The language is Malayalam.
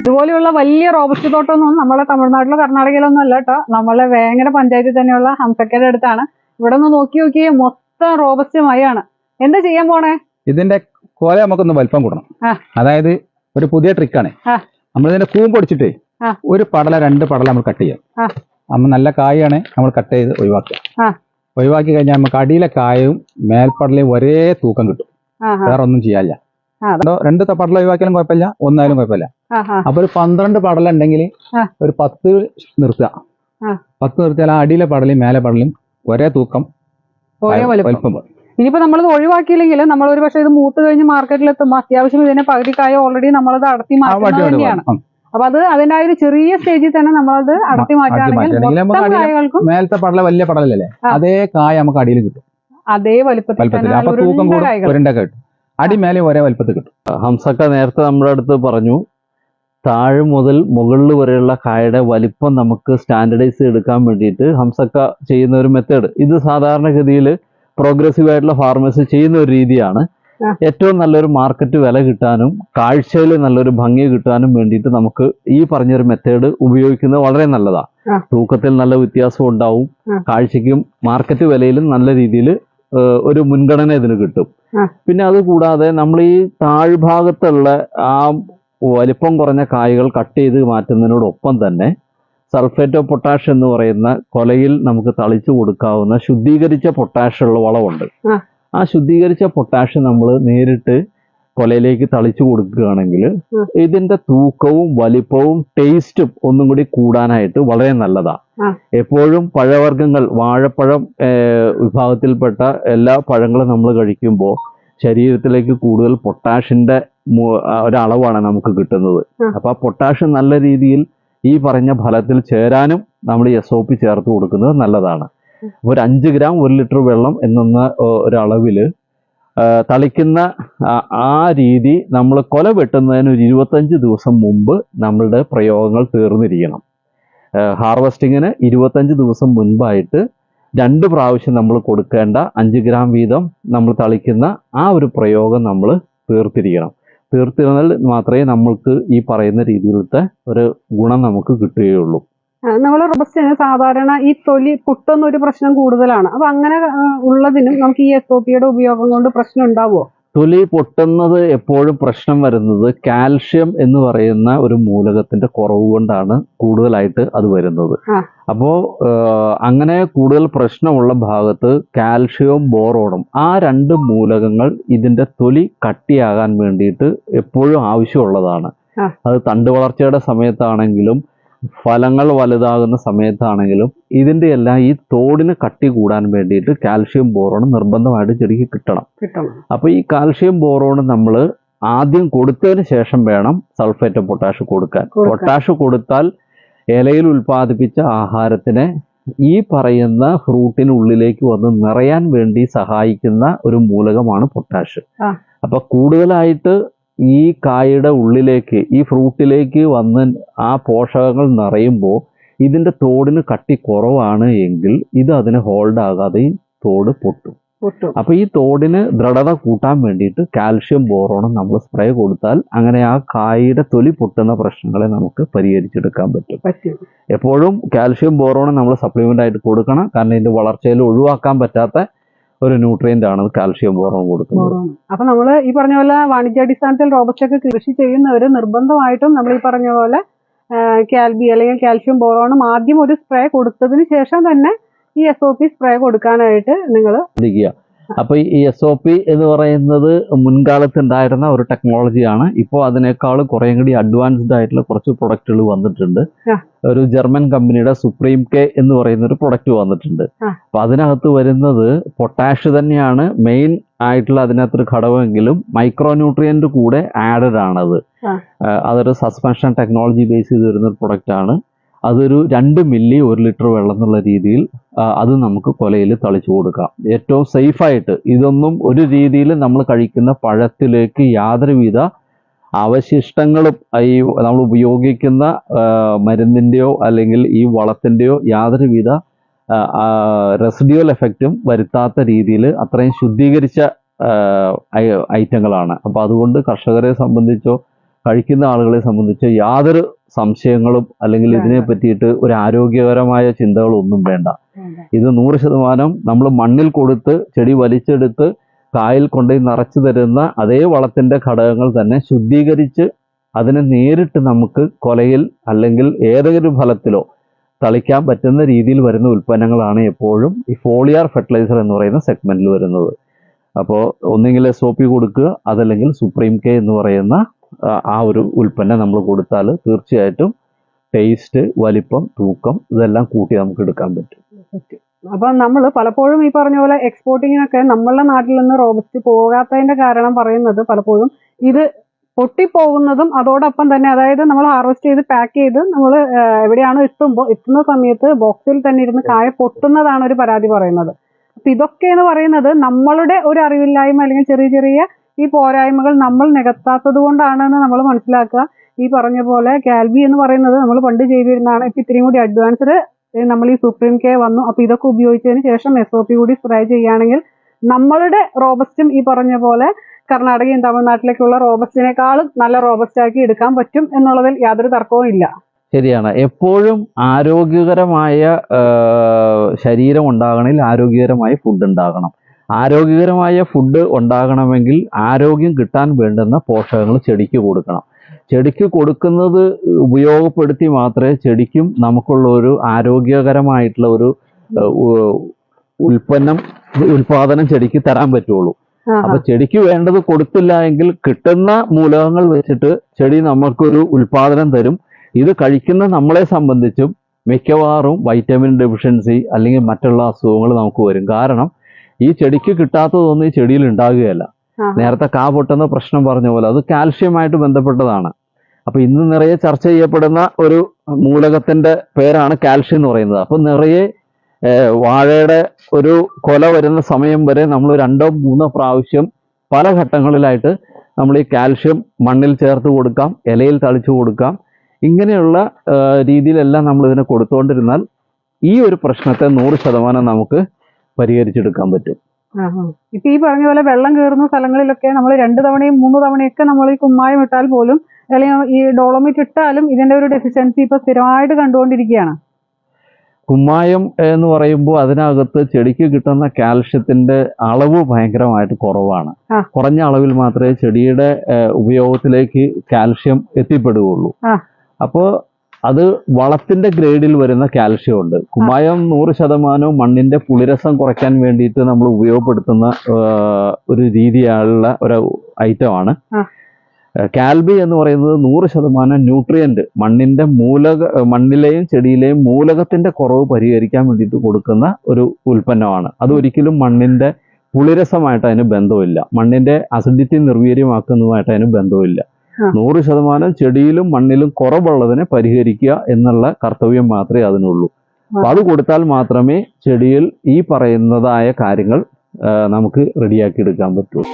ഇതുപോലെയുള്ള വലിയ റോബസ്റ്റ് തോട്ടമൊന്നും നമ്മളെ തമിഴ്നാട്ടിലോ കർണാടകയിലൊന്നും അല്ല കേട്ടോ. നമ്മളെ വേങ്ങര പഞ്ചായത്തിൽ തന്നെയുള്ള ഹംസക്കയുടെ അടുത്താണ്. ഇവിടെ ഒന്ന് നോക്കി നോക്കി മൊത്തം റോബസ്റ്റ് മയാണ് എന്താ ചെയ്യാൻ പോണേ? ഇതിന്റെ കോല നമുക്കൊന്ന് വലിപ്പം കൂടണം. അതായത് ഒരു പുതിയ ട്രിക്കാണ് നമ്മളിതിന്റെ നമ്മൾ ഇതിന്റെ കൂമ്പ് പൊടിച്ചിട്ടേ ഒരു പടല രണ്ട് പടല നമ്മൾ കട്ട് ചെയ്യാം. നമ്മൾ നല്ല കായാണ് നമ്മൾ കട്ട് ചെയ്ത് ഒഴിവാക്കുക. ഒഴിവാക്കി കഴിഞ്ഞാൽ നമുക്ക് അടിയിലെ കായയും മേൽപ്പടലയും ഒരേ തൂക്കം കിട്ടും. വേറെ ഒന്നും ചെയ്യാനില്ല. രണ്ട് പടല ഒഴിവാക്കിയാലും കുഴപ്പമില്ല. ഒന്നായാലും കുഴപ്പമില്ല. അപ്പൊ ഒരു പന്ത്രണ്ട് പടല ഉണ്ടെങ്കിൽ ഒരു പത്ത് നിർത്തുക. പത്ത് നിർത്തിയാൽ ആ അടിയിലെ പടലയും മേലെ പടലയും ഒരേ തൂക്കം. വലുപ്പം. ഇനിയിപ്പോ നമ്മളത് ഒഴിവാക്കിയില്ലെങ്കിൽ നമ്മൾ ഒരു പക്ഷേ ഇത് മൂത്ത് കഴിഞ്ഞ് മാർക്കറ്റിൽ എത്തുമ്പോൾ അത്യാവശ്യം ഇതിനെ പകുതിക്കായ ഓൾറെഡി നമ്മളത് അടത്തി മാറ്റുന്നത് തന്നെയാണ്. അപ്പൊ അത് അതിന്റെ ഒരു ചെറിയ സ്റ്റേജിൽ തന്നെ നമ്മളത് അടത്തി മാറ്റുകയാണെങ്കിൽ മേലത്തെ പടല വലിയ പടലല്ലേ? അതേ കായ നമുക്ക് അടിയിൽ കിട്ടും. അതേ വലിപ്പത്തിൽ തൂക്കം കിട്ടും. അടി മേലെ ഒരേ വലിപ്പത്തിൽ കിട്ടും ഹംസക്ക നേരത്തെ നമ്മുടെ അടുത്ത് പറഞ്ഞു താഴെ മുതൽ മുകളിൽ വരെയുള്ള കായയുടെ വലിപ്പം നമുക്ക് സ്റ്റാൻഡർഡൈസ് എടുക്കാൻ വേണ്ടിയിട്ട് ഹംസക്ക ചെയ്യുന്ന ഒരു മെത്തേഡ് ഇത് സാധാരണഗതിയിൽ പ്രോഗ്രസീവ് ആയിട്ടുള്ള ഫാർമേഴ്സ് ചെയ്യുന്ന ഒരു രീതിയാണ് ഏറ്റവും നല്ലൊരു മാർക്കറ്റ് വില കിട്ടാനും കാഴ്ചയിൽ നല്ലൊരു ഭംഗി കിട്ടാനും വേണ്ടിയിട്ട് നമുക്ക് ഈ പറഞ്ഞൊരു മെത്തേഡ് ഉപയോഗിക്കുന്നത് വളരെ നല്ലതാണ്. തൂക്കത്തിൽ നല്ല വ്യത്യാസം ഉണ്ടാവും. കാഴ്ചയ്ക്കും മാർക്കറ്റ് വിലയിലും നല്ല രീതിയിൽ ഒരു മുൻഗണന ഇതിന് കിട്ടും. പിന്നെ അത് കൂടാതെ നമ്മൾ ഈ താഴ്ഭാഗത്തുള്ള ആ വലിപ്പം കുറഞ്ഞ കായകൾ കട്ട് ചെയ്ത് മാറ്റുന്നതിനോടൊപ്പം തന്നെ സൾഫേറ്റ് ഓഫ് പൊട്ടാഷ് എന്ന് പറയുന്ന കൊലയിൽ നമുക്ക് തളിച്ചു കൊടുക്കാവുന്ന ശുദ്ധീകരിച്ച പൊട്ടാഷുള്ള വളമുണ്ട് ആ. ആ ശുദ്ധീകരിച്ച പൊട്ടാഷ് നമ്മൾ നേരിട്ട് കൊലയിലേക്ക് തളിച്ചു കൊടുക്കുകയാണെങ്കിൽ. ഇതിന്റെ തൂക്കവും വലിപ്പവും ടേസ്റ്റും ഒന്നും കൂടി കൂടാനായിട്ട് വളരെ നല്ലതാണ്. എപ്പോഴും പഴവർഗങ്ങൾ വാഴപ്പഴം വിഭാഗത്തിൽപ്പെട്ട എല്ലാ പഴങ്ങളും നമ്മൾ കഴിക്കുമ്പോൾ ശരീരത്തിലേക്ക് കൂടുതൽ പൊട്ടാഷിന്റെ ഒരളവാണ് നമുക്ക് കിട്ടുന്നത്. അപ്പൊ ആ പൊട്ടാഷ് നല്ല രീതിയിൽ ഈ പറഞ്ഞ ഫലത്തിൽ ചേരാനും നമ്മൾ എസ് ഒ പി ചേർത്ത് കൊടുക്കുന്നത് നല്ലതാണ് ഒരു അഞ്ച് ഗ്രാം ഒരു ലിറ്റർ വെള്ളം എന്ന ഒരളവിൽ ആ, തളിക്കുന്ന ആ- രീതി നമ്മൾ കൊല വെട്ടുന്നതിന് ഒരു ഇരുപത്തഞ്ച് ദിവസം മുമ്പ് നമ്മളുടെ പ്രയോഗങ്ങൾ തീർന്നിരിക്കണം. ഹാർവസ്റ്റിങ്ങിന് ഇരുപത്തഞ്ച് ദിവസം മുൻപായിട്ട് രണ്ട് പ്രാവശ്യം നമ്മൾ കൊടുക്കേണ്ട അഞ്ച് ഗ്രാം വീതം നമ്മൾ തളിക്കുന്ന ആ ഒരു പ്രയോഗം നമ്മൾ തീർത്തിരിക്കണം. തീർത്തിരുന്നാൽ മാത്രമേ നമ്മൾക്ക് ഈ പറയുന്ന രീതിയിലത്തെ ഒരു ഗുണം നമുക്ക് കിട്ടുകയുള്ളൂ. നമ്മൾ റോബസ്റ്റിന് സാധാരണ ഈ തൊലി പൊട്ടുന്ന ഒരു പ്രശ്നം കൂടുതലാണ്. അപ്പൊ അങ്ങനെ ഉള്ളതിനും നമുക്ക് ഈ എസ് ഒ പിയുടെ ഉപയോഗം കൊണ്ട് പ്രശ്നം ഉണ്ടാവുമോ തൊലി പൊട്ടുന്നത് എപ്പോഴും പ്രശ്നം വരുന്നത് കാൽഷ്യം എന്ന് പറയുന്ന ഒരു മൂലകത്തിന്റെ കുറവ് കൊണ്ടാണ് കൂടുതലായിട്ട് അത് വരുന്നത്. അപ്പോ അപ്പോൾ അങ്ങനെ കൂടുതൽ പ്രശ്നമുള്ള ഭാഗത്ത് കാൽഷ്യവും ബോറോണും ആ രണ്ട് മൂലകങ്ങൾ ഇതിന്റെ തൊലി കട്ടിയാകാൻ വേണ്ടിയിട്ട് എപ്പോഴും ആവശ്യമുള്ളതാണ്. അത് തണ്ട് വളർച്ചയുടെ സമയത്താണെങ്കിലും ഫലങ്ങൾ വലുതാകുന്ന സമയത്താണെങ്കിലും ഇതിന്റെ എല്ലാം ഈ തോടിന് കട്ടി കൂടാൻ വേണ്ടിയിട്ട് കാൽഷ്യം ബോറോൺ നിർബന്ധമായിട്ട് ചെടിക്ക് കിട്ടണം കിട്ടണം അപ്പോൾ ഈ കാൽഷ്യം ബോറോൺ നമ്മൾ ആദ്യം കൊടുത്തതിന് ശേഷം വേണം സൾഫേറ്റ് പൊട്ടാഷ് കൊടുക്കാൻ. പൊട്ടാഷ് കൊടുത്താൽ ഇലയിൽ ഉൽപ്പാദിപ്പിച്ച ആഹാരത്തിനെ ഈ പറയുന്ന ഫ്രൂട്ടിനുള്ളിലേക്ക് വന്ന് നിറയാൻ വേണ്ടി സഹായിക്കുന്ന ഒരു മൂലകമാണ് പൊട്ടാഷ്. അപ്പൊ കൂടുതലായിട്ട് ഈ കായയുടെ ഉള്ളിലേക്ക് ഈ ഫ്രൂട്ടിലേക്ക് വന്ന് ആ പോഷകങ്ങൾ നിറയുമ്പോൾ ഇതിന്റെ തോടിന് കട്ടി കുറവാണ് എങ്കിൽ ഇത് അതിന് ഹോൾഡ് ആകാതെ ഈ തോട് പൊട്ടും. പൊട്ടും. അപ്പൊ ഈ തോടിന് ദൃഢത കൂട്ടാൻ വേണ്ടിയിട്ട് കാൽഷ്യം ബോറോണും നമ്മൾ സ്പ്രേ കൊടുത്താൽ അങ്ങനെ ആ കായയുടെ തൊലി പൊട്ടുന്ന പ്രശ്നങ്ങളെ നമുക്ക് പരിഹരിച്ചെടുക്കാൻ പറ്റും. പറ്റും. എപ്പോഴും കാൽഷ്യം ബോറോണും നമ്മൾ സപ്ലിമെന്റ് ആയിട്ട് കൊടുക്കണം. കാരണം ഇതിന്റെ വളർച്ചയിൽ ഒഴിവാക്കാൻ പറ്റാത്ത ഒരു ന്യൂട്രിയന്റ് ആണ് കാൽഷ്യം ബോറോൺ കൊടുക്കുന്നത്. അപ്പൊ നമ്മൾ ഈ പറഞ്ഞ പോലെ വാണിജ്യാടിസ്ഥാനത്തിൽ റോബസ്റ്റൊക്കെ കൃഷി ചെയ്യുന്നവർ നിർബന്ധമായിട്ടും നമ്മൾ ഈ പറഞ്ഞ പോലെ കാൽബി അല്ലെങ്കിൽ കാൽഷ്യം ബോറോണും ആദ്യം ഒരു സ്പ്രേ കൊടുത്തതിന് ശേഷം തന്നെ ഈ എസ് ഒ പി സ്പ്രേ കൊടുക്കാനായിട്ട് നിങ്ങൾ ശ്രദ്ധിക്കുക അപ്പൊ ഈ എസ് ഒ പി എന്ന് പറയുന്നത് മുൻകാലത്ത് ഉണ്ടായിരുന്ന ഒരു ടെക്നോളജിയാണ് ഇപ്പോൾ അതിനേക്കാൾ കുറേ കൂടി അഡ്വാൻസ്ഡ് ആയിട്ടുള്ള കുറച്ച് പ്രൊഡക്റ്റുകൾ വന്നിട്ടുണ്ട്. ഒരു ജർമ്മൻ കമ്പനിയുടെ സുപ്രീം കെ എന്ന് പറയുന്ന ഒരു പ്രൊഡക്റ്റ് വന്നിട്ടുണ്ട്. അപ്പൊ അതിനകത്ത് വരുന്നത് പൊട്ടാഷ് തന്നെയാണ് മെയിൻ ആയിട്ടുള്ള അതിനകത്തൊരു ഘടകമെങ്കിലും മൈക്രോ ന്യൂട്രിയന്റ് കൂടെ ആഡഡ് ആണത്. അതൊരു സസ്പെൻഷൻ ടെക്നോളജി ബേസ് ചെയ്ത് വരുന്ന ഒരു പ്രൊഡക്റ്റ് ആണ്. അതൊരു രണ്ട് മില്ലി ഒരു ലിറ്റർ വെള്ളം എന്നുള്ള രീതിയിൽ അത് നമുക്ക് കൊലയിൽ തളിച്ചു കൊടുക്കാം. ഏറ്റവും സേഫായിട്ട് ഇതൊന്നും ഒരു രീതിയിൽ നമ്മൾ കഴിക്കുന്ന പഴത്തിലേക്ക് യാതൊരുവിധ അവശിഷ്ടങ്ങളും ഈ നമ്മൾ ഉപയോഗിക്കുന്ന മരുന്നിന്റെയോ അല്ലെങ്കിൽ ഈ വളത്തിന്റെയോ യാതൊരുവിധ റെസിഡ്യൂവൽ എഫക്റ്റും വരുത്താത്ത രീതിയിൽ അത്രയും ശുദ്ധീകരിച്ച ഐറ്റങ്ങളാണ്. അപ്പോൾ അതുകൊണ്ട് കർഷകരെ സംബന്ധിച്ചോ കഴിക്കുന്ന ആളുകളെ സംബന്ധിച്ച് യാതൊരു സംശയങ്ങളും അല്ലെങ്കിൽ ഇതിനെ പറ്റിയിട്ട് ഒരു ആരോഗ്യകരമായ ചിന്തകളൊന്നും വേണ്ട. ഇത് നൂറ് ശതമാനം നമ്മൾ മണ്ണിൽ കൊടുത്ത് ചെടി വലിച്ചെടുത്ത് കായിൽ കൊണ്ടുപോയി നിറച്ചു തരുന്ന അതേ വളത്തിന്റെ ഘടകങ്ങൾ തന്നെ ശുദ്ധീകരിച്ച് അതിനെ നേരിട്ട് നമുക്ക് കൊലയിൽ അല്ലെങ്കിൽ ഏതെങ്കിലും ഫലത്തിലോ തളിക്കാൻ പറ്റുന്ന രീതിയിൽ വരുന്ന ഉൽപ്പന്നങ്ങളാണ് എപ്പോഴും ഈ ഫോളിയാർ ഫെർട്ടിലൈസർ എന്ന് പറയുന്ന സെഗ്മെന്റിൽ വരുന്നത്. അപ്പോൾ ഒന്നെങ്കിൽ എസ് ഒ പി കൊടുക്കുക അതല്ലെങ്കിൽ സുപ്രീം കെ എന്ന് പറയുന്ന ആ, ഒരു ഉൽപ്പന്നം നമ്മൾ കൊടുത്താൽ തീർച്ചയായിട്ടും ടേസ്റ്റ് വലിപ്പം തൂക്കം ഇതെല്ലാം കൂട്ടി നമുക്ക് എടുക്കാൻ പറ്റും. അപ്പൊ നമ്മൾ പലപ്പോഴും ഈ പറഞ്ഞ പോലെ എക്സ്പോർട്ടിങ്ങിനൊക്കെ നമ്മളുടെ നാട്ടിൽ നിന്ന് റോബസ്റ്റ് പോകാത്തതിന്റെ കാരണം പറയുന്നത് പലപ്പോഴും ഇത് പൊട്ടിപ്പോകുന്നതും അതോടൊപ്പം തന്നെ അതായത് നമ്മൾ ഹാർവെസ്റ്റ് ചെയ്ത് പാക്ക് ചെയ്ത് നമ്മൾ എവിടെയാണോ എത്തുമ്പോൾ എത്തുന്ന സമയത്ത് ബോക്സിൽ തന്നെ ഇരുന്ന് കായ പൊട്ടുന്നതാണ് ഒരു പരാതി പറയുന്നത്. അപ്പൊ ഇതൊക്കെ എന്ന് പറയുന്നത് നമ്മളുടെ ഒരു അറിവില്ലായ്മ അല്ലെങ്കിൽ ചെറിയ ചെറിയ ഈ പോരായ്മകൾ നമ്മൾ നികത്താത്തത് കൊണ്ടാണെന്ന് നമ്മൾ മനസ്സിലാക്കുക. ഈ പറഞ്ഞ പോലെ കാൽബി എന്ന് പറയുന്നത് നമ്മൾ പണ്ട് ചെയ്തിരുന്നതാണ്. ഇപ്പൊ ഇത്രയും കൂടി അഡ്വാൻസ്ഡ് നമ്മൾ ഈ സുപ്രീം കെ വന്നു. അപ്പൊ ഇതൊക്കെ ഉപയോഗിച്ചതിന് ശേഷം എസ് ഒ പി കൂടി സ്പ്രേ ചെയ്യുകയാണെങ്കിൽ നമ്മളുടെ റോബസ്റ്റും ഈ പറഞ്ഞ പോലെ കർണാടകയും തമിഴ്നാട്ടിലേക്കുള്ള റോബസ്റ്റിനേക്കാളും നല്ല റോബസ്റ്റ് ആക്കി എടുക്കാൻ പറ്റും എന്നുള്ളതിൽ യാതൊരു തർക്കവും ഇല്ല. ശരിയാണ്. എപ്പോഴും ആരോഗ്യകരമായ ശരീരം ഉണ്ടാകണമെങ്കിൽ ആരോഗ്യകരമായ ഫുഡ് ഉണ്ടാകണം. ആരോഗ്യകരമായ ഫുഡ് ഉണ്ടാകണമെങ്കിൽ ആരോഗ്യം കിട്ടാൻ വേണ്ടുന്ന പോഷകങ്ങൾ ചെടിക്ക് കൊടുക്കണം. ചെടിക്ക് കൊടുക്കുന്നത് ഉപയോഗപ്പെടുത്തി മാത്രമേ ചെടിക്കും നമുക്കുള്ള ഒരു ആരോഗ്യകരമായിട്ടുള്ള ഒരു ഉൽപ്പന്നം ഉൽപാദനം ചെടിക്ക് തരാൻ പറ്റുള്ളൂ. അപ്പൊ ചെടിക്ക് വേണ്ടത് കൊടുത്തില്ല എങ്കിൽ കിട്ടുന്ന മൂലകങ്ങൾ വെച്ചിട്ട് ചെടി നമുക്കൊരു ഉൽപാദനം തരും. ഇത് കഴിക്കുന്ന നമ്മളെ സംബന്ധിച്ചും മിക്കവാറും വൈറ്റമിൻ ഡെഫിഷ്യൻസി അല്ലെങ്കിൽ മറ്റുള്ള അസുഖങ്ങൾ നമുക്ക് വരും. കാരണം ഈ ചെടിക്ക് കിട്ടാത്തതൊന്നും ഈ ചെടിയിൽ ഉണ്ടാകുകയല്ല. നേരത്തെ കാ പൊട്ടുന്ന പ്രശ്നം പറഞ്ഞ പോലെ അത് കാൽഷ്യമായിട്ട് ബന്ധപ്പെട്ടതാണ്. അപ്പൊ ഇന്ന് നിറയെ ചർച്ച ചെയ്യപ്പെടുന്ന ഒരു മൂലകത്തിന്റെ പേരാണ് കാൽഷ്യം എന്ന് പറയുന്നത്. അപ്പൊ നിറയെ വാഴയുടെ ഒരു കൊല വരുന്ന സമയം വരെ നമ്മൾ രണ്ടോ മൂന്നോ പ്രാവശ്യം പല ഘട്ടങ്ങളിലായിട്ട് നമ്മൾ ഈ കാൽഷ്യം മണ്ണിൽ ചേർത്ത് കൊടുക്കാം ഇലയിൽ തളിച്ചു കൊടുക്കാം. ഇങ്ങനെയുള്ള രീതിയിലെല്ലാം നമ്മൾ ഇതിനെ കൊടുത്തുകൊണ്ടിരുന്നാൽ ഈ ഒരു പ്രശ്നത്തെ നൂറ് ശതമാനം നമുക്ക് പരിഹരിച്ചെടുക്കാൻ പറ്റും. ഇപ്പൊ ഈ പറഞ്ഞ പോലെ വെള്ളം കയറുന്ന സ്ഥലങ്ങളിലൊക്കെ നമ്മൾ രണ്ട് തവണയും മൂന്ന് തവണയൊക്കെ നമ്മൾ ഈ കുമ്മായം ഇട്ടാൽ പോലും അല്ലെങ്കിൽ ഈ ഡോളോമിറ്റ് ഇട്ടാലും ഇതിന്റെ ഒരു ഡെഫിഷ്യൻസി ഇപ്പൊ സ്ഥിരമായിട്ട് കണ്ടുകൊണ്ടിരിക്കുകയാണ്. കുമ്മായം എന്ന് പറയുമ്പോൾ അതിനകത്ത് ചെടിക്ക് കിട്ടുന്ന കാൽഷ്യത്തിന്റെ അളവ് ഭയങ്കരമായിട്ട് കുറവാണ്. കുറഞ്ഞ അളവിൽ മാത്രമേ ചെടിയുടെ ഉപയോഗത്തിലേക്ക് കാൽഷ്യം എത്തിപ്പെടുകയുള്ളൂ. അപ്പോൾ അത് വളത്തിന്റെ ഗ്രേഡിൽ വരുന്ന കാൽഷ്യം ഉണ്ട് കുമ്മായം നൂറ് ശതമാനവും മണ്ണിന്റെ പുളിരസം കുറയ്ക്കാൻ വേണ്ടിയിട്ട് നമ്മൾ ഉപയോഗപ്പെടുത്തുന്ന ഒരു രീതിയുള്ള ഒരു ഐറ്റമാണ്. കാൽബി എന്ന് പറയുന്നത് നൂറ് ശതമാനം ന്യൂട്രിയന്റ് മണ്ണിന്റെ മൂലക മണ്ണിലെയും ചെടിയിലെയും മൂലകത്തിന്റെ കുറവ് പരിഹരിക്കാൻ വേണ്ടിയിട്ട് കൊടുക്കുന്ന ഒരു ഉൽപ്പന്നമാണ് അത് ഒരിക്കലും മണ്ണിന്റെ പുളിരസമായിട്ട് അതിന് ബന്ധമില്ല മണ്ണിന്റെ അസിഡിറ്റി നിർവീര്യമാക്കുന്നതുമായിട്ട് അതിന് ബന്ധമില്ല. നൂറ് ശതമാനം ചെടിയിലും മണ്ണിലും കുറവുള്ളതിനെ പരിഹരിക്കുക എന്നുള്ള കർത്തവ്യം മാത്രമേ അതിനുള്ളൂ. അപ്പൊ അത് കൊടുത്താൽ മാത്രമേ ചെടിയിൽ ഈ പറയുന്നതായ കാര്യങ്ങൾ നമുക്ക് റെഡിയാക്കി എടുക്കാൻ പറ്റുള്ളൂ.